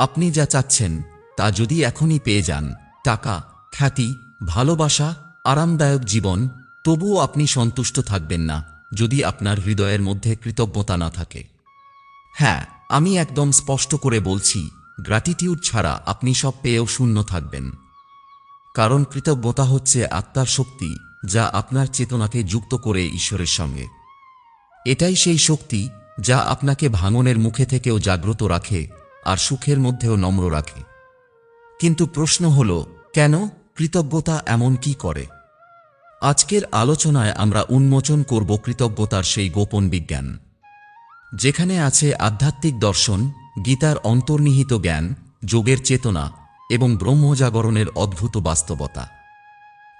আপনি যা চাচ্ছেন, তা যদি এখনই পেয়ে যান, টাকা, খ্যাতি, ভালোবাসা, আরামদায়ক জীবন, তবুও আপনি সন্তুষ্ট থাকবেন না, যদি আপনার হৃদয়ের মধ্যে কৃতজ্ঞতা না থাকে। হ্যাঁ আমি একদম স্পষ্ট করে বলছি গ্র্যাটিটিউড ছাড়া আপনি সব পেয়েও শূন্য থাকবেন। কারণ কৃতজ্ঞতা হচ্ছে আত্মার শক্তি, যা আপনার চেতনাকে যুক্ত করে ঈশ্বরের সঙ্গে। এটাই সেই শক্তি, যা আপনাকে ভাঙনের মুখে থেকেও জাগ্রত রাখে আর সুখের মধ্যেও নম্র রাখে। কিন্তু প্রশ্ন হল, কেন কৃতজ্ঞতা এমন কি করে? আজকের আলোচনায় আমরা উন্মোচন করব কৃতজ্ঞতার সেই গোপন বিজ্ঞান। যেখানে আছে আধ্যাত্মিক দর্শন, গীতার অন্তর্নিহিত জ্ঞান, যোগের চেতনা এবং ব্রহ্মজাগরণের অদ্ভুত বাস্তবতা।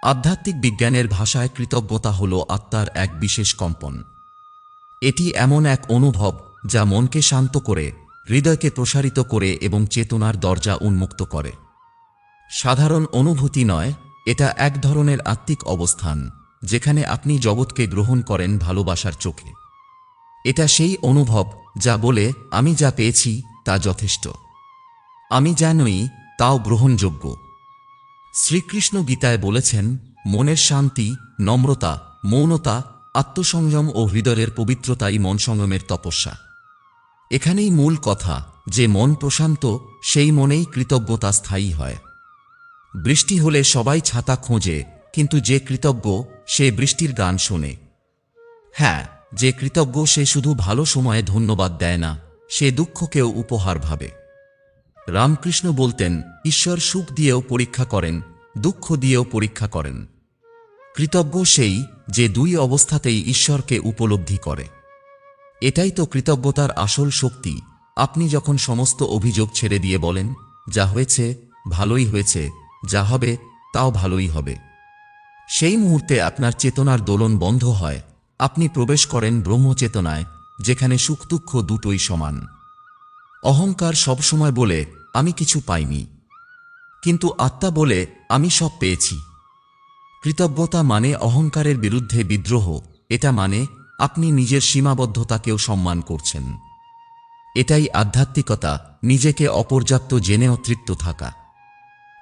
আধ্যাত্মিক বিজ্ঞানের ভাষায় কৃতজ্ঞতা হল আত্মার এক বিশেষ কম্পন। এটি এমন এক অনুভব যা মনকে শান্ত করে হৃদয়কে প্রসারিত করে এবং চেতনার দরজা উন্মুক্ত করে। সাধারণ অনুভূতি নয়, এটা এক ধরনের আত্মিক অবস্থান, যেখানে আপনি জগৎকে গ্রহণ করেন ভালোবাসার চোখে। এটা সেই অনুভব যা বলে, আমি যা পেয়েছি, তা যথেষ্ট। আমি যা নই, তাও গ্রহণযোগ্য। শ্রীকৃষ্ণ গীতায় বলেছেন, মনের শান্তি, নম্রতা, মৌনতা, আত্মসংযম ও হৃদয়ের পবিত্রতাই মন সংযমের তপস্যা। এখানেই মূল কথা, যে মন প্রশান্ত, সেই মনেই কৃতজ্ঞতা স্থায়ী হয়। বৃষ্টি হলে সবাই ছাতা খোঁজে, কিন্তু যে কৃতজ্ঞ, সে বৃষ্টির গান শোনে। হ্যাঁ যে কৃতজ্ঞ, সে শুধু ভালো সময়ে ধন্যবাদ দেয় না, সে দুঃখকেও উপহার ভাবে। রামকৃষ্ণ বলতেন, ঈশ্বর সুখ দিয়েও পরীক্ষা করেন, দুঃখ দিয়েও পরীক্ষা করেন। কৃতজ্ঞ সেই, যে দুই অবস্থাতেই ঈশ্বরকে উপলব্ধি করে। এটাই তো কৃতজ্ঞতার আসল শক্তি। আপনি যখন সমস্ত অভিযোগ ছেড়ে দিয়ে বলেন, যা হয়েছে, ভালোই হয়েছে, যা হবে, তাও ভালোই হবে। সেই মুহূর্তে আপনার চেতনার দোলন বন্ধ হয়। আপনি প্রবেশ করেন ব্রহ্মচেতনায়, যেখানে সুখ দুঃখ দুটোই সমান। অহংকার সবসময় বলে, আমি কিছু পাইনি। কিন্তু আত্মা বলে, আমি সব পেয়েছি। কৃতজ্ঞতা মানে অহংকারের বিরুদ্ধে বিদ্রোহ। এটা মানে আপনি নিজের সীমাবদ্ধতাকেও সম্মান করছেন। এটাই আধ্যাত্মিকতা, নিজেকে অপর্যাপ্ত জেনে তৃপ্ত থাকা।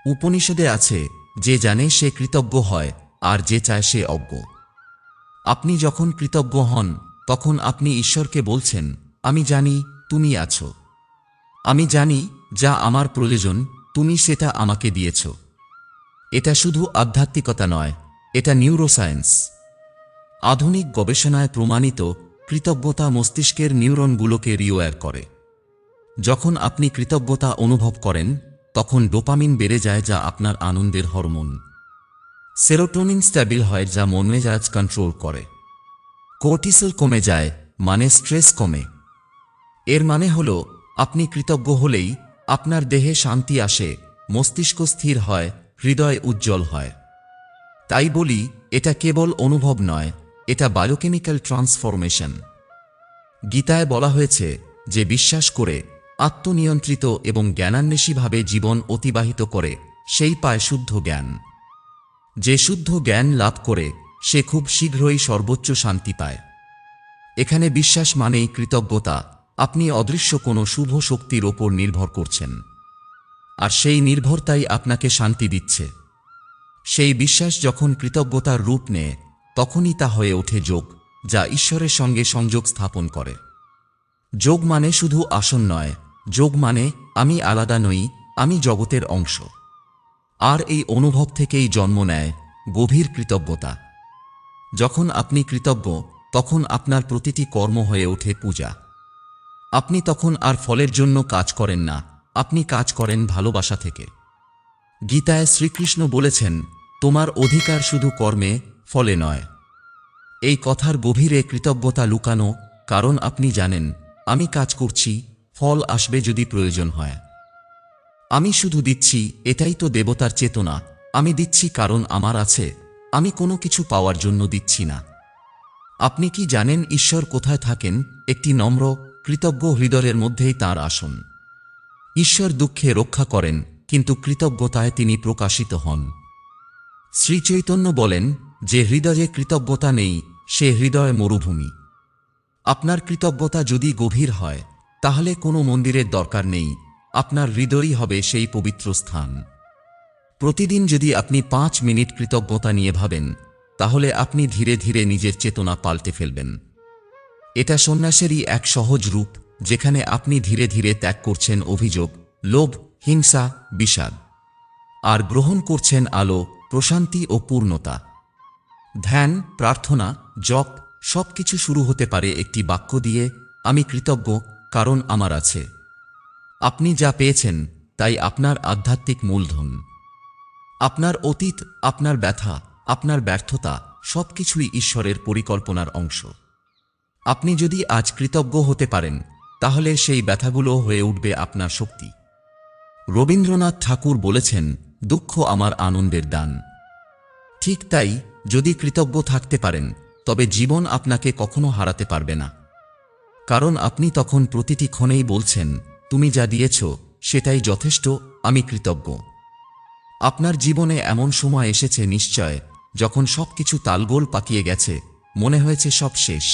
উপনিষদে আছে, যে জানে সে কৃতজ্ঞ হয়, আর যে চায় সে অজ্ঞ। আপনি যখন কৃতজ্ঞ হন, তখন আপনি ঈশ্বরকে বলছেন, আমি জানি, তুমি আছো। আমি জানি যা আমার প্রয়োজন, তুমি সেটা আমাকে দিয়েছ। এটা শুধু আধ্যাত্মিকতা নয়, এটা নিউরোসায়েন্স। আধুনিক গবেষণায় প্রমাণিত কৃতজ্ঞতা মস্তিষ্কের নিউরনগুলোকে রিওয়ার করে। যখন আপনি কৃতজ্ঞতা অনুভব করেন, তখন ডোপামিন বেড়ে যায় যা আপনার আনন্দের হরমোন। সেরোটোনিন স্ট্যাবিল হয় যা মন মেজাজ কন্ট্রোল করে। কোর্টিসল কমে যায় মানে স্ট্রেস কমে। এর মানে হল, আপনি কৃতজ্ঞ হলেই আপনার দেহে শান্তি আসে, মস্তিষ্ক স্থির হয়, হৃদয় উজ্জ্বল হয়। তাই বলি, এটা কেবল অনুভব নয় এটা বায়োকেমিক্যাল ট্রান্সফরমেশন। গীতায় বলা হয়েছে যে বিশ্বাস করে, আত্মনিয়ন্ত্রিত এবং জ্ঞানান্বেষীভাবে জীবন অতিবাহিত করে, সেই পায় শুদ্ধ জ্ঞান। যে শুদ্ধ জ্ঞান লাভ করে, সে খুব শীঘ্রই সর্বোচ্চ শান্তি পায়। এখানে বিশ্বাস মানেই কৃতজ্ঞতা, আপনি অদৃশ্য কোনো শুভ শক্তির ওপর নির্ভর করছেন। আর সেই নির্ভরতাই আপনাকে শান্তি দিচ্ছে। সেই বিশ্বাস যখন কৃতজ্ঞতার রূপ নেয় তখনই তা হয়ে ওঠে যোগ, যা ঈশ্বরের সঙ্গে সংযোগ স্থাপন করে। যোগ মানে শুধু আসন নয়, যোগ মানে আমি আলাদা নই, আমি জগতের অংশ। আর এই অনুভব থেকেই জন্ম নেয় গভীর কৃতজ্ঞতা। যখন আপনি কৃতজ্ঞ, তখন আপনার প্রতিটি কর্ম হয়ে ওঠে পূজা। আপনি তখন আর ফলের জন্য কাজ করেন না, আপনি কাজ করেন ভালোবাসা থেকে। গীতায় শ্রীকৃষ্ণ বলেছেন, তোমার অধিকার শুধু কর্মে ফলে নয়। এই কথার গভীরে কৃতজ্ঞতা লুকানো কারণ আপনি জানেন, আমি কাজ করছি, ফল আসবে যদি প্রয়োজন হয়। আমি শুধু দিচ্ছি, এটাই তো দেবতার চেতনা, আমি দিচ্ছি কারণ আমার আছে, আমি কোনো কিছু পাওয়ার জন্য দিচ্ছি না। আপনি কি জানেন ঈশ্বর কোথায় থাকেন? একটি নম্র, কৃতজ্ঞ হৃদয়ের মধ্যেই তার আসন। ঈশ্বর দুঃখে রক্ষা করেন, কিন্তু কৃতজ্ঞতায় তিনি প্রকাশিত হন। শ্রীচৈতন্য বলেন যে হৃদয়ে কৃতজ্ঞতা নেই, সে হৃদয় মরুভূমি। আপনার কৃতজ্ঞতা যদি গভীর হয়, তাহলে কোনো মন্দিরের দরকার নেই, আপনার হৃদয়ই হবে সেই পবিত্র স্থান। প্রতিদিন যদি আপনি পাঁচ মিনিট কৃতজ্ঞতা নিয়ে ভাবেন, তাহলে আপনি ধীরে ধীরে নিজের চেতনা পাল্টে ফেলবেন। এটা সন্ন্যাসেরই এক সহজ রূপ, যেখানে আপনি ধীরে ধীরে ত্যাগ করছেন অভিযোগ, লোভ, হিংসা, বিষাদ। আর গ্রহণ করছেন আলো, প্রশান্তি ও পূর্ণতা। ধ্যান, প্রার্থনা, জপ সবকিছু শুরু হতে পারে একটি বাক্য দিয়ে, আমি কৃতজ্ঞ, কারণ আমার আছে। আপনি যা পেয়েছেন, তাই আপনার আধ্যাত্মিক মূলধন। আপনার অতীত, আপনার ব্যথা, আপনার ব্যর্থতা সবকিছুই ঈশ্বরের পরিকল্পনার অংশ। আপনি যদি আজ কৃতজ্ঞ হতে পারেন, তাহলে সেই ব্যথাগুলো হয়ে উঠবে আপনার শক্তি। রবীন্দ্রনাথ ঠাকুর বলেছেন, দুঃখ আমার আনন্দের দান। ঠিক তাই, যদি কৃতজ্ঞ থাকতে পারেন, তবে জীবন আপনাকে কখনো হারাতে পারবে না। কারণ আপনি তখন প্রতিটি ক্ষণেই বলছেন, তুমি যা দিয়েছ, সেটাই যথেষ্ট, আমি কৃতজ্ঞ। আপনার জীবনে এমন সময় এসেছে নিশ্চয়, যখন সবকিছু তালগোল পাকিয়ে গেছে, মনে হয়েছে সব শেষ।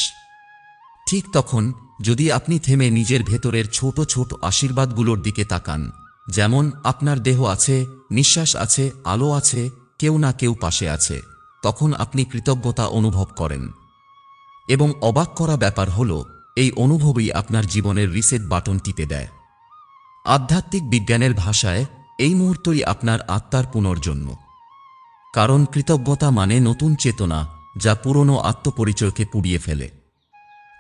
ঠিক তখন, যদি আপনি থেমে নিজের ভেতরের ছোট ছোট আশীর্বাদগুলোর দিকে তাকান, যেমন, আপনার দেহ আছে, নিঃশ্বাস আছে, আলো আছে কেউ না কেউ পাশে আছে, তখন আপনি কৃতজ্ঞতা অনুভব করেন। এবং অবাক করা ব্যাপার হল, এই অনুভবই আপনার জীবনের রিসেট বাটন টিপে দেয়। আধ্যাত্মিক বিজ্ঞানের ভাষায়, এই মুহূর্তই আপনার আত্মার পুনর্জন্ম। কারণ কৃতজ্ঞতা মানে নতুন চেতনা, যা পুরনো আত্মপরিচয়কে পুড়িয়ে ফেলে।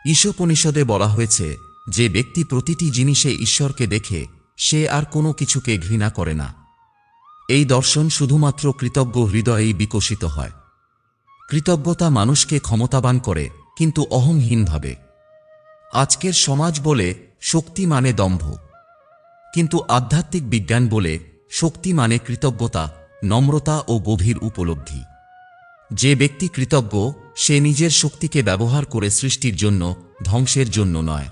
ঈশোপনিষদে বলা হয়েছে যে ব্যক্তি প্রতিটি জিনিসে ঈশ্বরকে দেখে, সে আর কোনো কিছুকে ঘৃণা করে না। এই দর্শন শুধুমাত্র কৃতজ্ঞ হৃদয়েই বিকশিত হয়। কৃতজ্ঞতা মানুষকে ক্ষমতাবান করে, কিন্তু অহংহীনভাবে। আজকের সমাজ বলে, শক্তি মানে দম্ভ। কিন্তু আধ্যাত্মিক বিজ্ঞান বলে, শক্তি মানে কৃতজ্ঞতা, নম্রতা ও গভীর উপলব্ধি। যে ব্যক্তি কৃতজ্ঞ, সে নিজের শক্তিকে ব্যবহার করে সৃষ্টির জন্য, ধ্বংসের জন্য নয়।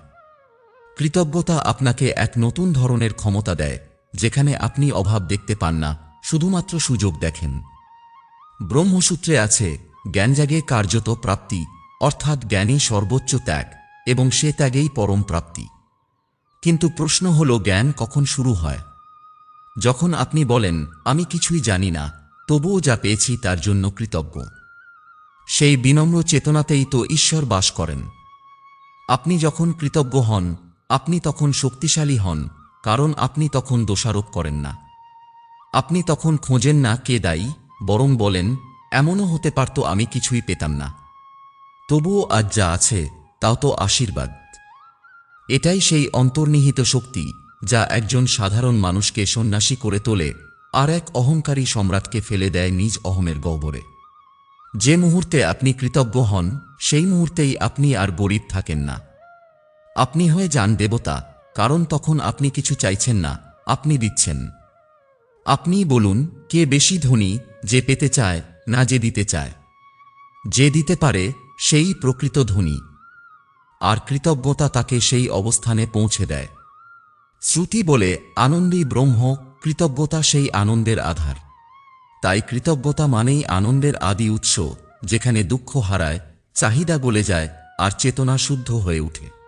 কৃতজ্ঞতা আপনাকে এক নতুন ধরনের ক্ষমতা দেয়। যেখানে আপনি অভাব দেখতে পান না, শুধুমাত্র সুযোগ দেখেন। ব্রহ্মসূত্রে আছে জ্ঞান জাগে কার্যত প্রাপ্তি, অর্থাৎ জ্ঞানই সর্বোচ্চ ত্যাগ, এবং সে ত্যাগেই পরম প্রাপ্তি। কিন্তু প্রশ্ন হল, জ্ঞান কখন শুরু হয়? যখন আপনি বলেন, আমি কিছুই জানি না, তবুও যা পেয়েছি তার জন্য কৃতজ্ঞ। সেই বিনম্র চেতনাতেই তো ঈশ্বর বাস করেন। আপনি যখন কৃতজ্ঞ হন, আপনি তখন শক্তিশালী হন কারণ আপনি তখন দোষারোপ করেন না। আপনি তখন খোঁজেন না কে দায়ী, বরং বলেন, এমনও হতে পারত আমি কিছুই পেতাম না। তবুও আজ যা আছে, তাও তো আশীর্বাদ। এটাই সেই অন্তর্নিহিত শক্তি, যা একজন সাধারণ মানুষকে সন্ন্যাসী করে তোলে, আর এক অহংকারী সম্রাটকে ফেলে দেয় নিজ অহমের গহ্বরে। যে মুহূর্তে আপনি কৃতজ্ঞ হন, সেই মুহূর্তেই আপনি আর গরিব থাকেন না। আপনি হয়ে যান দেবতা কারণ তখন আপনি কিছু চাইছেন না, আপনি দিচ্ছেন। আপনি বলুন, কে বেশি ধনী, যে পেতে চায়, না যে দিতে চায়? যে দিতে পারে, সেই প্রকৃত ধনী। আর কৃতজ্ঞতা তাকে সেই অবস্থানে পৌঁছে দেয়। শ্রুতি বলে, আনন্দী ব্রহ্ম, কৃতজ্ঞতা সেই আনন্দের আধার। তাই কৃতজ্ঞতা মানেই আনন্দের আদি উৎস, যেখানে দুঃখ হারায়, চাহিদা গলে যায়, আর চেতনা শুদ্ধ হয়ে ওঠে।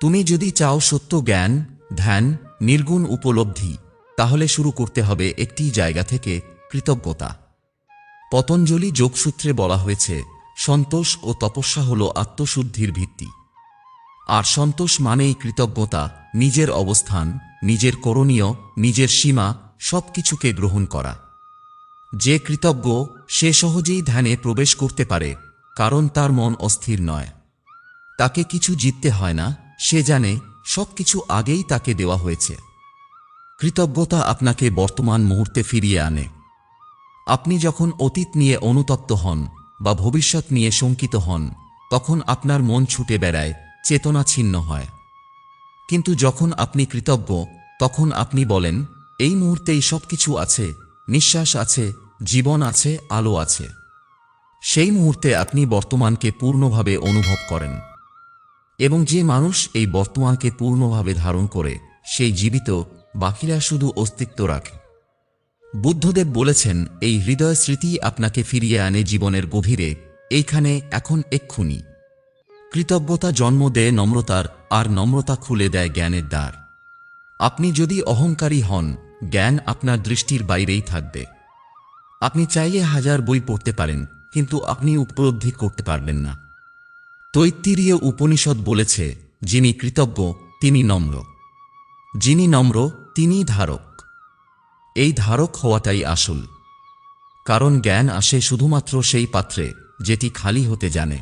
তুমি যদি চাও সত্য জ্ঞান, ধ্যান, নির্গুণ উপলব্ধি, তাহলে শুরু করতে হবে একটি জায়গা থেকে কৃতজ্ঞতা। পতঞ্জলি যোগসূত্রে বলা হয়েছে, সন্তোষ ও তপস্যা হল আত্মশুদ্ধির ভিত্তি। আর সন্তোষ মানেই কৃতজ্ঞতা, নিজের অবস্থান, নিজের করণীয়, নিজের সীমা, সবকিছুকে গ্রহণ করা। যে কৃতজ্ঞ, সে সহজেই ধ্যানে প্রবেশ করতে পারে, কারণ তার মন অস্থির নয়। তাকে কিছু জিততে হয় না সে জানে সবকিছু আগেই তাকে দেওয়া হয়েছে। কৃতজ্ঞতা আপনাকে বর্তমান মুহূর্তে ফিরিয়ে আনে। আপনি যখন অতীত নিয়ে অনুতপ্ত হন বা ভবিষ্যৎ নিয়ে শঙ্কিত হন, তখন আপনার মন ছুটে বেড়ায়, চেতনা ছিন্ন হয়। কিন্তু যখন আপনি কৃতজ্ঞ, তখন আপনি বলেন, এই মুহূর্তেই সবকিছু আছে, নিঃশ্বাস আছে, জীবন আছে, আলো আছে। সেই মুহূর্তে আপনি বর্তমানকে পূর্ণভাবে অনুভব করেন। এবং যে মানুষ এই বর্তমানকে পূর্ণভাবে ধারণ করে, সেই জীবিত, বাকিরা শুধু অস্তিত্ব রাখে। বুদ্ধদেব বলেছেন, এই হৃদয় স্মৃতি আপনাকে ফিরিয়ে আনে জীবনের গভীরে। এইখানে, এখন, এক্ষুনি। কৃতজ্ঞতা জন্ম দেয় নম্রতার, আর নম্রতা খুলে দেয় জ্ঞানের দ্বার। আপনি যদি অহংকারী হন, জ্ঞান আপনার দৃষ্টির বাইরেই থাকবে। আপনি চাইলে হাজার বই পড়তে পারেন, কিন্তু আপনি উপলব্ধি করতে পারবেন না। তৈত্তিরীয় উপনিষদ বলেছে, যিনি কৃতজ্ঞ, তিনি নম্র। যিনি নম্র তিনি ধারক। এই ধারক হওয়াটাই আসল। কারণ জ্ঞান আসে শুধুমাত্র সেই পাত্রে, যেটি খালি হতে জানে।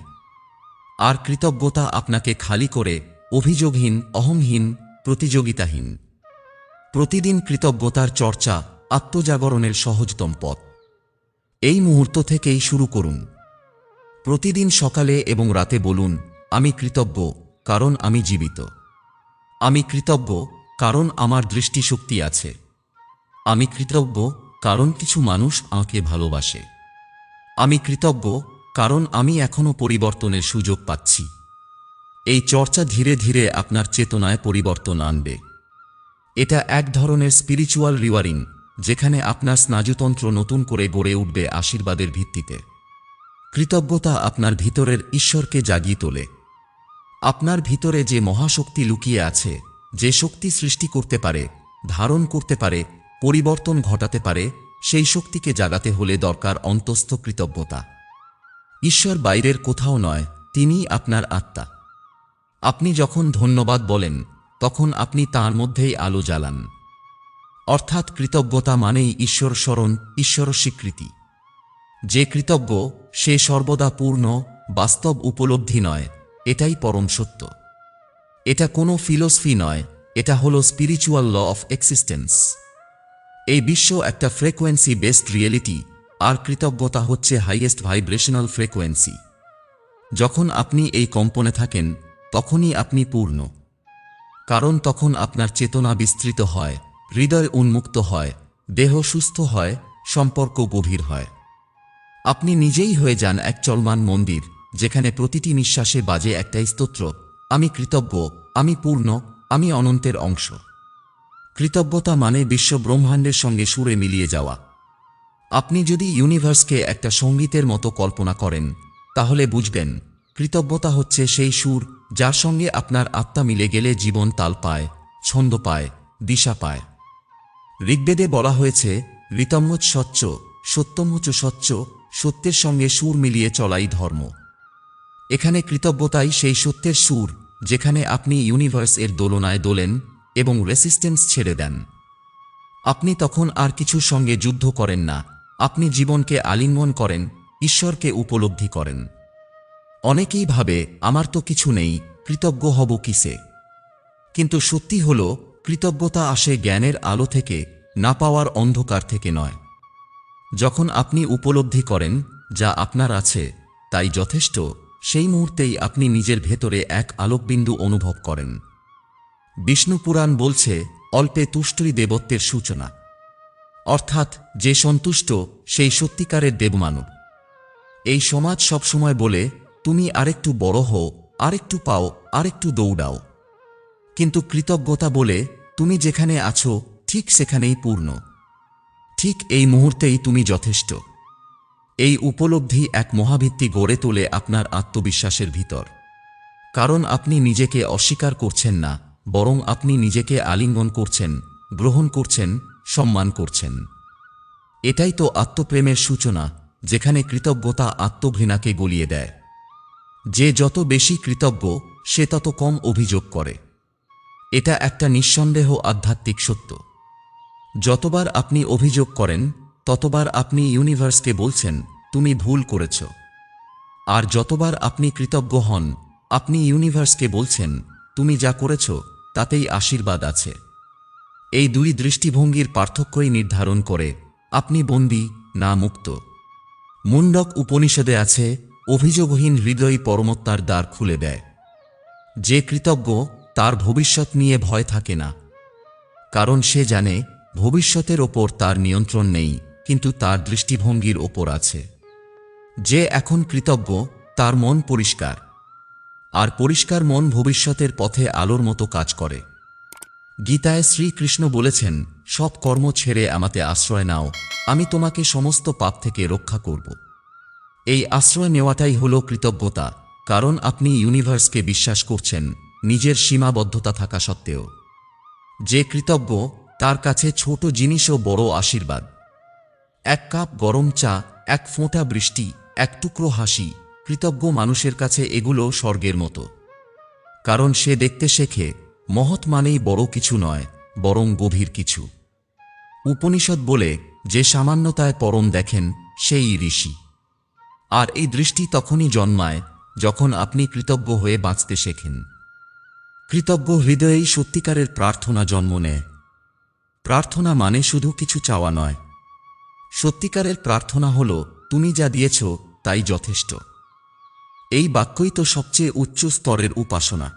আর কৃতজ্ঞতা আপনাকে খালি করে অভিযোগহীন, অহংহীন, প্রতিযোগিতাহীন। প্রতিদিন কৃতজ্ঞতার চর্চা আত্মজাগরণের সহজতম পথ। এই মুহূর্ত থেকেই শুরু করুন। প্রতিদিন সকালে এবং রাতে বলুন, আমি কৃতজ্ঞ, কারণ আমি জীবিত। আমি কৃতজ্ঞ, কারণ আমার দৃষ্টিশক্তি আছে। আমি কৃতজ্ঞ, কারণ কিছু মানুষ আমাকে ভালোবাসে। আমি কৃতজ্ঞ, কারণ আমি এখনও পরিবর্তনের সুযোগ পাচ্ছি। এই চর্চা ধীরে ধীরে আপনার চেতনায় পরিবর্তন আনবে। এটা এক ধরনের স্পিরিচুয়াল রিওয়ারিং যেখানে আপনার স্নায়ুতন্ত্র নতুন করে গড়ে উঠবে আশীর্বাদের ভিত্তিতে। কৃতজ্ঞতা আপনার ভিতরের ঈশ্বরকে জাগিয়ে তোলে। আপনার ভিতরে যে মহাশক্তি লুকিয়ে আছে, যে শক্তি সৃষ্টি করতে পারে, ধারণ করতে পারে, পরিবর্তন ঘটাতে পারে, সেই শক্তিকে জাগাতে হলে দরকার অন্তস্থ কৃতজ্ঞতা। ঈশ্বর বাইরের কোথাও নয়, তিনিই আপনার আত্মা। আপনি যখন ধন্যবাদ বলেন, তখন আপনি তার মধ্যেই আলো জ্বালান। অর্থাৎ কৃতজ্ঞতা মানেই ঈশ্বর স্মরণ, ঈশ্বর স্বীকৃতি। যে কৃতজ্ঞ সে সর্বদা পূর্ণ, বাস্তব উপলব্ধি নয়, এটাই পরম সত্য। এটা কোনো ফিলোসফি নয়, এটা হলো স্পিরিচুয়াল ল অফ এক্সিস্টেন্স এই বিশ্ব একটা ফ্রিকোয়েন্সি বেসড রিয়েলিটি আর কৃতজ্ঞতা হচ্ছে হাইয়েস্ট ভাইব্রেশনাল ফ্রিকোয়েন্সি যখন আপনি এই কম্পনে থাকেন, তখনই আপনি পূর্ণ। কারণ তখন আপনার চেতনা বিস্তৃত হয়, হৃদয় উন্মুক্ত হয়, দেহ সুস্থ হয়, সম্পর্ক গভীর হয়। আপনি নিজেই হয়ে যান এক চলমান মন্দির, যেখানে প্রতিটি নিঃশ্বাসে বাজে একটাই স্তোত্র, আমি কৃতজ্ঞ, আমি পূর্ণ, আমি অনন্তের অংশ। কৃতজ্ঞতা মানে বিশ্ব ব্রহ্মাণ্ডের সঙ্গে সুরে মিলিয়ে যাওয়া। আপনি যদি ইউনিভার্সকে একটা সঙ্গীতের মতো কল্পনা করেন, তাহলে বুঝবেন, কৃতজ্ঞতা হচ্ছে সেই সুর যার সঙ্গে আপনার আত্মা মিলে গেলে জীবন তাল পায়, ছন্দ পায়, দিশা পায়। ঋগ্বেদে বলা হয়েছে ঋতম্মচ স্বচ্ছ সত্যমুচ স্বচ্ছ সত্যের সঙ্গে সুর মিলিয়ে চলাই ধর্ম। এখানে কৃতজ্ঞতাই সেই সত্যের সুর, যেখানে আপনি ইউনিভার্স এর দোলনায় দোলেন এবং রেসিস্টেন্স ছেড়ে দেন। আপনি তখন আর কিছুর সঙ্গে যুদ্ধ করেন না, আপনি জীবনকে আলিঙ্গন করেন, ঈশ্বরকে উপলব্ধি করেন। অনেকেই ভাবে, আমার তো কিছু নেই, কৃতজ্ঞ হব কিসে? কিন্তু সত্যি হল, কৃতজ্ঞতা আসে জ্ঞানের আলো থেকে, না পাওয়ার অন্ধকার থেকে নয়। যখন আপনি উপলব্ধি করেন যা আপনার আছে, তাই যথেষ্ট, সেই মুহূর্তেই আপনি নিজের ভেতরে এক আলোকবিন্দু অনুভব করেন। বিষ্ণু পুরাণ বলছে, অল্পে তুষ্টই দেবত্বের সূচনা। অর্থাৎ, যে সন্তুষ্ট, সেই সত্যিকারের দেবমানব। এই সমাজ সবসময় বলে, তুমি আরেকটু বড় হও, আরেকটু পাও, আরেকটু দৌড়াও। কিন্তু কৃতজ্ঞতা বলে, তুমি যেখানে আছো, ঠিক সেখানেই পূর্ণ। ঠিক এই মুহূর্তেই তুমি যথেষ্ট। এই উপলব্ধি এক মহাভিত্তি গড়ে তোলে আপনার আত্মবিশ্বাসের ভিতর। কারণ আপনি নিজেকে অস্বীকার করছেন না, বরং আপনি নিজেকে আলিঙ্গন করছেন, গ্রহণ করছেন, সম্মান করছেন। এটাই তো আত্মপ্রেমের সূচনা, যেখানে কৃতজ্ঞতা আত্মঘৃণাকে গলিয়ে দেয়। যে যত বেশি কৃতজ্ঞ, সে তত কম অভিযোগ করে। এটা একটা নিঃসন্দেহ আধ্যাত্মিক সত্য। যতবার আপনি অভিযোগ করেন, ততবার আপনি ইউনিভার্সকে বলছেন, তুমি ভুল করেছ। আর যতবার আপনি কৃতজ্ঞ হন, আপনি ইউনিভার্সকে বলছেন, তুমি যা করেছ, তাতেই আশীর্বাদ আছে। এই দুই দৃষ্টিভঙ্গির পার্থক্যই নির্ধারণ করে, আপনি বন্দী না মুক্ত। মুন্ডক উপনিষদে আছে, অভিযোগহীন হৃদয় পরমত্তার দ্বার খুলে দেয়। যে কৃতজ্ঞ, তার ভবিষ্যৎ নিয়ে ভয় থাকে না। কারণ সে জানে ভবিষ্যতের ওপর তার নিয়ন্ত্রণ নেই, কিন্তু তার দৃষ্টিভঙ্গির ওপর আছে। যে এখন কৃতজ্ঞ, তার মন পরিষ্কার। আর পরিষ্কার মন ভবিষ্যতের পথে আলোর মতো কাজ করে। গীতায় শ্রীকৃষ্ণ বলেছেন, সব কর্ম ছেড়ে আমাতে আশ্রয় নাও, আমি তোমাকে সমস্ত পাপ থেকে রক্ষা করব। এই আশ্রয় নেওয়াটাই হল কৃতজ্ঞতা, কারণ আপনি ইউনিভার্সকে বিশ্বাস করছেন, নিজের সীমাবদ্ধতা থাকা সত্ত্বেও। যে কৃতজ্ঞ তার কাছে ছোট জিনিসও বড় আশীর্বাদ। এক কাপ গরম চা, এক ফোঁটা বৃষ্টি, এক টুকরো হাসি, কৃতজ্ঞ মানুষের কাছে এগুলো স্বর্গের মতো। কারণ সে দেখতে শেখে, মহৎ মানেই বড় কিছু নয়, বরং গভীর কিছু। উপনিষদ বলে, যে সামান্যতায় পরম দেখেন, সেই ঋষি। আর এই দৃষ্টি তখনই জন্মায়, যখন আপনি কৃতজ্ঞ হয়ে বাঁচতে শেখেন। কৃতজ্ঞ হৃদয়েই সত্যিকারের প্রার্থনা জন্ম নেয়। প্রার্থনা মানে শুধু কিছু চাওয়া নয়। সত্যিকারের প্রার্থনা হল, তুমি যা দিয়েছ, তাই যথেষ্ট। এই বাক্যই তো সবচেয়ে উচ্চ স্তরের উপাসনা।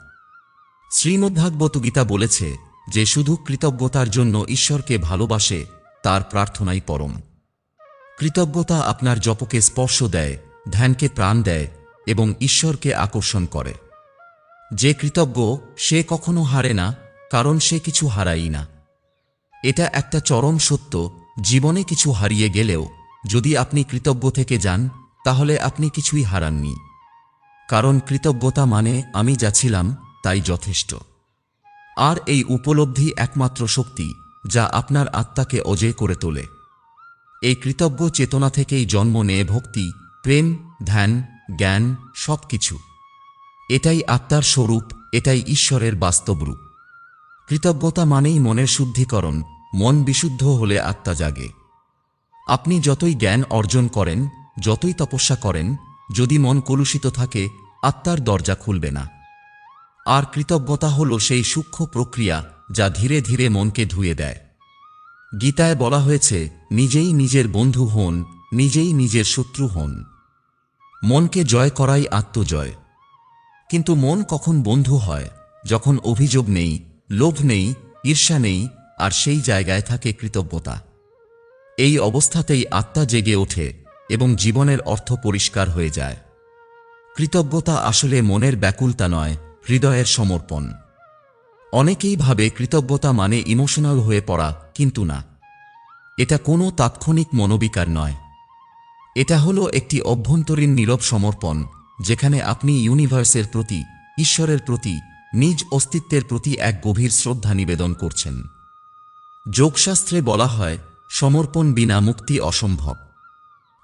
শ্রীমদ্ভাগবত গীতা বলেছে যে, শুধু কৃতজ্ঞতার জন্য ঈশ্বরকে ভালোবাসে, তার প্রার্থনাই পরম। কৃতজ্ঞতা আপনার জপকে স্পর্শ দেয়, ধ্যানকে প্রাণ দেয় এবং ঈশ্বরকে আকর্ষণ করে। যে কৃতজ্ঞ, সে কখনো হারে না, কারণ সে কিছু হারাই না। এটা একটা চরম সত্য, জীবনে কিছু হারিয়ে গেলেও, যদি আপনি কৃতজ্ঞ থেকে যান, তাহলে আপনি কিছুই হারাননি। কারণ কৃতজ্ঞতা মানে আমি যা ছিলাম, তাই যথেষ্ট। আর এই উপলব্ধি একমাত্র শক্তি, যা আপনার আত্মাকে অজয় করে তোলে। এই কৃতজ্ঞ চেতনা থেকেই জন্ম নেয় ভক্তি, প্রেম, ধ্যান, জ্ঞান সব কিছু এটাই আত্মার স্বরূপ, এটাই ঈশ্বরের বাস্তব রূপ। কৃতজ্ঞতা মানেই মনের শুদ্ধিকরণ, মন বিশুদ্ধ হলে আত্মা জাগে। আপনি যতই জ্ঞান অর্জন করেন, যতই তপস্যা করেন, যদি মন কলুষিত থাকে, আত্মার দরজা খুলবে না। আর কৃতজ্ঞতা হল সেই সূক্ষ্ম প্রক্রিয়া যা ধীরে ধীরে মনকে ধুয়ে দেয়। গীতায় বলা হয়েছে, নিজেই নিজের বন্ধু হন, নিজেই নিজের শত্রু হন। মনকে জয় করাই আত্মজয়। কিন্তু মন কখন বন্ধু হয়, যখন অভিযোগ নেই লোভ নেই, ঈর্ষা নেই, আর সেই জায়গায় থাকে কৃতজ্ঞতা। এই অবস্থাতেই আত্মা জেগে ওঠে এবং জীবনের অর্থ পরিষ্কার হয়ে যায়। কৃতজ্ঞতা আসলে মনের ব্যাকুলতা নয়, হৃদয়ের সমর্পণ। অনেকেই ভাবে কৃতজ্ঞতা মানে ইমোশনাল হয়ে পড়া, কিন্তু না। এটা কোনো তাৎক্ষণিক মনোবিকার নয়। এটা হলো একটি অভ্যন্তরীণ নীরব সমর্পণ, যেখানে আপনি ইউনিভার্সের প্রতি, ঈশ্বরের প্রতি নিজ অস্তিত্বের প্রতি এক গভীর শ্রদ্ধা নিবেদন করছেন। যোগশাস্ত্রে বলা হয়, সমর্পণ বিনা মুক্তি অসম্ভব।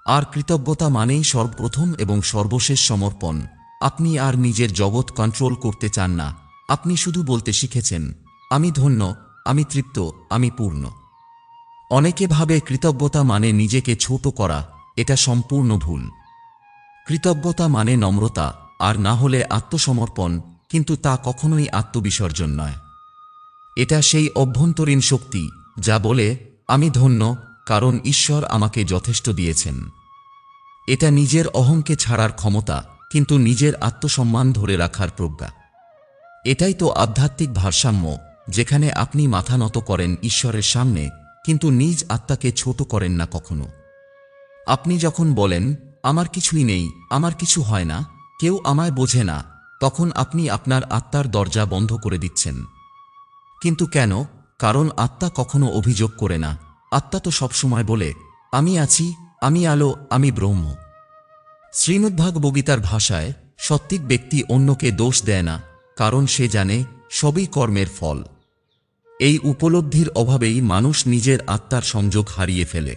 আর কৃতজ্ঞতা মানেই সর্বপ্রথম এবং সর্বশেষ সমর্পণ। আপনি আর নিজের জগৎ কন্ট্রোল করতে চান না। আপনি শুধু বলতে শিখেছেন, আমি ধন্য, আমি তৃপ্ত, আমি পূর্ণ। অনেকে ভাবে কৃতজ্ঞতা মানে নিজেকে ছোট করা, এটা সম্পূর্ণ ভুল। কৃতজ্ঞতা মানে নম্রতা, আর না হলে আত্মসমর্পণ কিন্তু তা কখনোই আত্মবিসর্জন নয়। এটা সেই অভ্যন্তরীণ শক্তি যা বলে, আমি ধন্য, কারণ ঈশ্বর আমাকে যথেষ্ট দিয়েছেন। এটা নিজের অহংকে ছাড়ার ক্ষমতা, কিন্তু নিজের আত্মসম্মান ধরে রাখার প্রজ্ঞা। এটাই তো আধ্যাত্মিক ভারসাম্য, যেখানে আপনি মাথা নত করেন ঈশ্বরের সামনে, কিন্তু নিজ আত্মাকে ছোট করেন না কখনো। আপনি যখন বলেন, আমার কিছুই নেই, আমার কিছু হয় না, কেউ আমায় বোঝে না তখন আপনি আপনার আত্মার দরজা বন্ধ করে দিচ্ছেন। কিন্তু কেন? কারণ আত্মা কখনো অভিযোগ করে না। আত্মা তো সবসময় বলে, আমি আছি, আমি আলো, আমি ব্রহ্ম। শ্রীমদ্ভাগ বগিতার ভাষায় সত্ত্বিক ব্যক্তি অন্যকে দোষ দেয় না, কারণ সে জানে সবই কর্মের ফল। এই উপলব্ধির অভাবেই মানুষ নিজের আত্মার সংযোগ হারিয়ে ফেলে।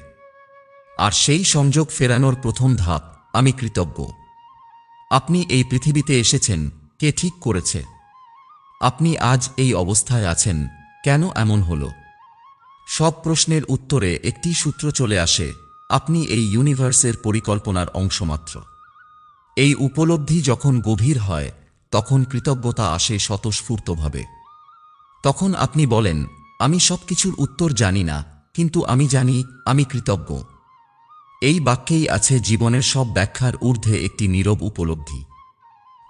আর সেই সংযোগ ফেরানোর প্রথম ধাপ, আমি কৃতজ্ঞ। আপনি এই পৃথিবীতে এসেছেন, কে ঠিক করেছে? আপনি আজ এই অবস্থায় আছেন, কেন এমন হল? সব প্রশ্নের উত্তরে একটি সূত্র চলে আসে, আপনি এই ইউনিভার্সের পরিকল্পনার অংশমাত্র। এই উপলব্ধি যখন গভীর হয়, তখন কৃতজ্ঞতা আসে স্বতঃস্ফূর্তভাবে। তখন আপনি বলেন, আমি সব কিছুর উত্তর জানি না, কিন্তু আমি জানি, আমি কৃতজ্ঞ। এই বাক্যেই আছে জীবনের সব ব্যাখ্যার ঊর্ধ্বে একটি নীরব উপলব্ধি।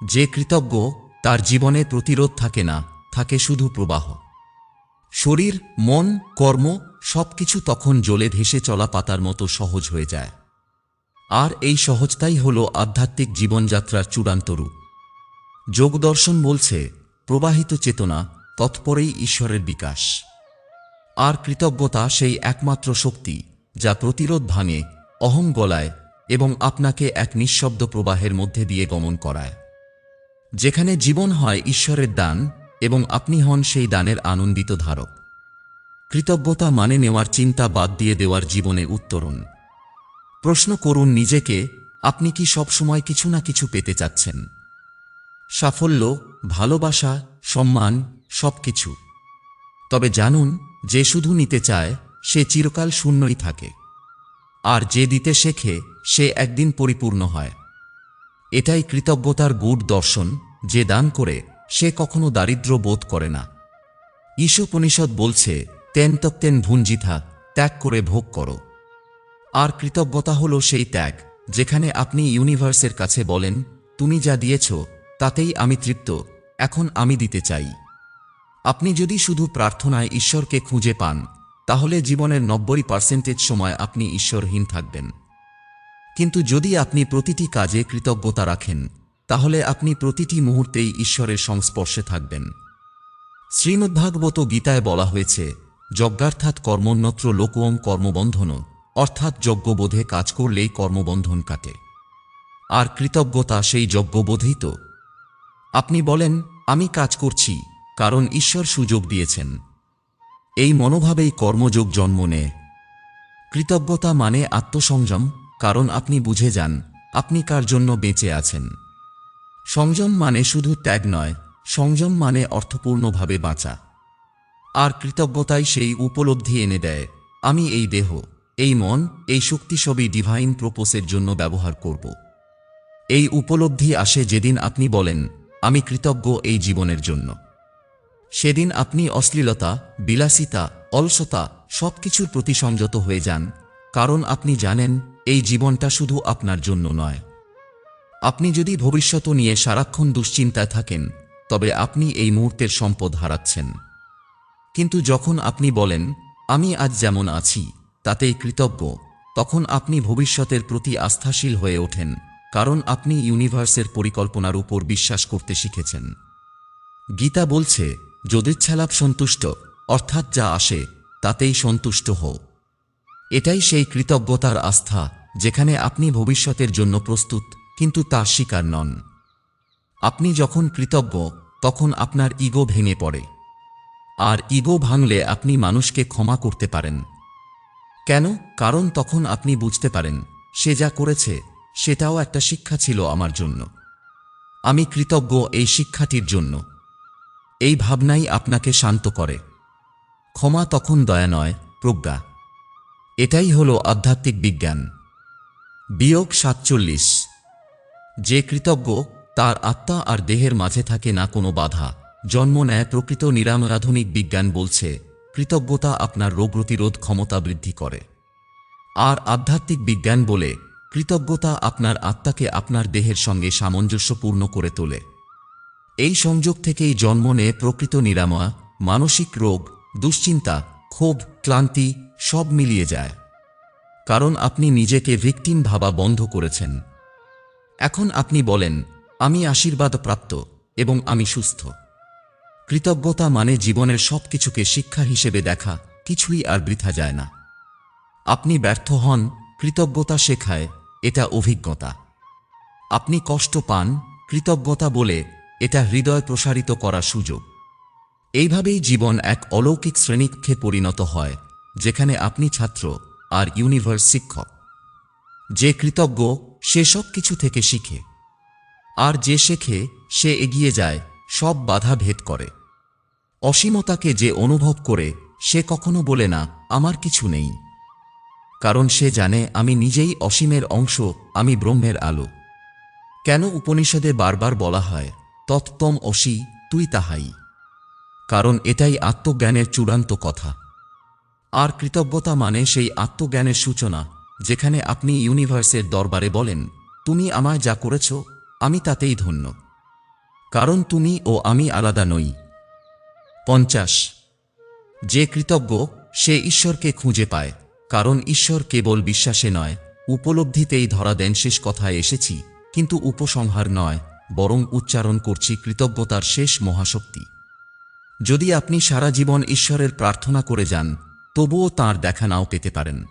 যে কৃতজ্ঞ, তার জীবনে প্রতিরোধ থাকে না, থাকে শুধু প্রবাহ। শরীর, মন, কর্ম, সবকিছু তখন জ্বলে ভেসে চলা পাতার মতো সহজ হয়ে যায়। আর এই সহজতাই হল আধ্যাত্মিক জীবনযাত্রার চূড়ান্ত রূপ। যোগদর্শন বলছে, প্রবাহিত চেতনা তৎপরেই ঈশ্বরের বিকাশ। আর কৃতজ্ঞতা সেই একমাত্র শক্তি যা প্রতিরোধ ভাঙে অহং গলায় এবং আপনাকে এক নিঃশব্দ প্রবাহের মধ্যে দিয়ে গমন করায়। যেখানে জীবন হয় ঈশ্বরের দান এবং আপনি হন সেই দানের আনন্দিত ধারক। কৃতজ্ঞতা মানে নেওয়ার চিন্তা বাদ দিয়ে দেওয়ার জীবনে উত্তরণ। প্রশ্ন করুন নিজেকে, আপনি কি সবসময় কিছু না কিছু পেতে চাচ্ছেন? সাফল্য, ভালোবাসা, সম্মান, সবকিছু। তবে জানুন, যে শুধু নিতে চায়, সে চিরকাল শূন্যই থাকে। আর যে দিতে শেখে, সে একদিন পরিপূর্ণ হয়। এটাই কৃতজ্ঞতার গূঢ় দর্শন, যে দান করে সে কখনো দারিদ্র বোধ করে না। ঈশোপনিষদ বলছে তেন ভুঞ্জিথা, ত্যাগ করে ভোগ করো। আর কৃতজ্ঞতা হল সেই ত্যাগ, যেখানে আপনি ইউনিভার্সের কাছে বলেন, তুমি যা দিয়েছ, তাতেই আমি তৃপ্ত, এখন আমি দিতে চাই। আপনি যদি শুধু প্রার্থনায় ঈশ্বরকে খুঁজে পান তাহলে জীবনের নব্বই পার্সেন্টেজ সময় আপনি ঈশ্বরহীন থাকবেন। কিন্তু যদি আপনি প্রতিটি কাজে কৃতজ্ঞতা রাখেন, তাহলে আপনি প্রতিটি মুহূর্তেই ঈশ্বরের সংস্পর্শে থাকবেন। শ্রীমদ্ভাগবত গীতায় বলা হয়েছে, যজ্ঞার্থাৎ কর্মন্যত্র লোকোম কর্মবন্ধন, অর্থাৎ যজ্ঞবোধে কাজ করলেই কর্মবন্ধন কাটে। আর কৃতজ্ঞতা সেই যজ্ঞবোধেই তো। আপনি বলেন, আমি কাজ করছি, কারণ ঈশ্বর সুযোগ দিয়েছেন। এই মনোভাবেই কর্মযোগ জন্ম নেয় কৃতজ্ঞতা মানে আত্মসংযম, কারণ আপনি বুঝে যান, আপনি কার জন্য বেঁচে আছেন। সংযম মানে শুধু ত্যাগ নয়, সংযম মানে অর্থপূর্ণভাবে বাঁচা। আর কৃতজ্ঞতাই সেই উপলব্ধি এনে দেয়, আমি এই দেহ, এই মন, এই শক্তি সবই ডিভাইন প্রপোসের জন্য ব্যবহার করব। এই উপলব্ধি আসে যেদিন আপনি বলেন, আমি কৃতজ্ঞ এই জীবনের জন্য। সেদিন আপনি অশ্লীলতা, বিলাসিতা, অলসতা সবকিছুর প্রতি সংযত হয়ে যান, কারণ আপনি জানেন এই জীবনটা শুধু আপনার জন্য নয়। আপনি যদি ভবিষ্যৎ নিয়ে সারাক্ষণ দুশ্চিন্তায় থাকেন, তবে আপনি এই মুহূর্তের সম্পদ হারাচ্ছেন। কিন্তু যখন আপনি বলেন, আমি আজ যেমন আছি, তাতেই কৃতজ্ঞ, তখন আপনি ভবিষ্যতের প্রতি আস্থাশীল হয়ে ওঠেন, কারণ আপনি ইউনিভার্সের পরিকল্পনার উপর বিশ্বাস করতে শিখেছেন। গীতা বলছে যদিচ্ছালাভ সন্তুষ্ট, অর্থাৎ যা আসে, তাতেই সন্তুষ্ট হও। এটাই সেই কৃতজ্ঞতার আস্থা যেখানে আপনি ভবিষ্যতের জন্য প্রস্তুত, কিন্তু তার শিকার নন। আপনি যখন কৃতজ্ঞ, তখন আপনার ইগো ভেঙে পড়ে। আর ইগো ভাঙলে আপনি মানুষকে ক্ষমা করতে পারেন। কেন? কারণ তখন আপনি বুঝতে পারেন, সে যা করেছে, সেটাও একটা শিক্ষা ছিল আমার জন্য। আমি কৃতজ্ঞ এই শিক্ষাটির জন্য। এই ভাবনাই আপনাকে শান্ত করে। ক্ষমা তখন দয়া নয়, প্রজ্ঞা। এটাই হল আধ্যাত্মিক বিজ্ঞান। বিয়োগ সাতচল্লিশ। যে কৃতজ্ঞ, তার আত্মা আর দেহের মাঝে থাকে না কোনো বাধা। জন্ম নেয় প্রকৃত নিরামরাধুনিক বিজ্ঞান বলছে, কৃতজ্ঞতা আপনার রোগ প্রতিরোধ ক্ষমতা বৃদ্ধি করে। আর আধ্যাত্মিক বিজ্ঞান বলে, কৃতজ্ঞতা আপনার আত্মাকে আপনার দেহের সঙ্গে সামঞ্জস্যপূর্ণ করে তোলে। এই সংযোগ থেকেই জন্ম নেয় প্রকৃত নিরাময়, মানসিক রোগ, দুশ্চিন্তা, ক্ষোভ, ক্লান্তি, সব মিলিয়ে যায়। কারণ আপনি নিজেকে ভিকটিম ভাবা বন্ধ করেছেন। এখন আপনি বলেন, আমি আশীর্বাদ প্রাপ্ত এবং আমি সুস্থ। কৃতজ্ঞতা মানে জীবনের সব কিছুকে শিক্ষা হিসেবে দেখা, কিছুই আর বৃথা যায় না। আপনি ব্যর্থ হন, কৃতজ্ঞতা শেখায়, এটা অভিজ্ঞতা। আপনি কষ্ট পান, কৃতজ্ঞতা বলে এটা হৃদয় প্রসারিত করার সুযোগ। এইভাবেই জীবন এক অলৌকিক শ্রেণীক্ষে পরিণত হয়, যেখানে আপনি ছাত্র আর ইউনিভার্স শিক্ষক। যে কৃতজ্ঞ, সে সব কিছু থেকে শিখে। আর যে শেখে, সে এগিয়ে যায়, সব বাধা ভেদ করে। অসীমতাকে যে অনুভব করে, সে কখনো বলে না, আমার কিছু নেই। কারণ সে জানে, আমি নিজেই অসীমের অংশ, আমি ব্রহ্মের আলো। কেন উপনিষদে বারবার বলা হয় তত্তম অসি তুই তাহাই। কারণ এটাই আত্মজ্ঞানের চূড়ান্ত কথা। আর কৃতজ্ঞতা মানে সেই আত্মজ্ঞানের সূচনা, যেখানে আপনি ইউনিভার্সের দরবারে বলেন, তুমি আমায় যা করেছ, আমি তাতেই ধন্য। কারণ তুমি ও আমি আলাদা নই। পঞ্চাশ, যে কৃতজ্ঞ, সে ঈশ্বরকে খুঁজে পায়, কারণ ঈশ্বর কেবল বিশ্বাসে নয়, উপলব্ধিতেই ধরা দেন শেষ কথায় এসেছি, কিন্তু উপসংহার নয়। বরং উচ্চারণ করছি কৃতজ্ঞতার শেষ মহাশক্তি। যদি আপনি সারা জীবন ঈশ্বরের প্রার্থনা করে যান, তবুও তাঁর দেখা নাও পেতে পারেন।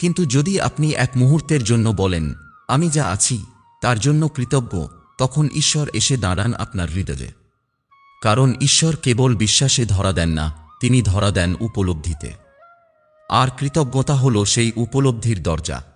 কিন্তু যদি আপনি এক মুহূর্তের জন্য বলেন, আমি যা আছি, তার জন্য কৃতজ্ঞ, তখন ঈশ্বর এসে দাঁড়ান আপনার হৃদয়ে। কারণ ঈশ্বর কেবল বিশ্বাসে ধরা দেন না, তিনি ধরা দেন উপলব্ধিতে। আর কৃতজ্ঞতা হল সেই উপলব্ধির দরজা।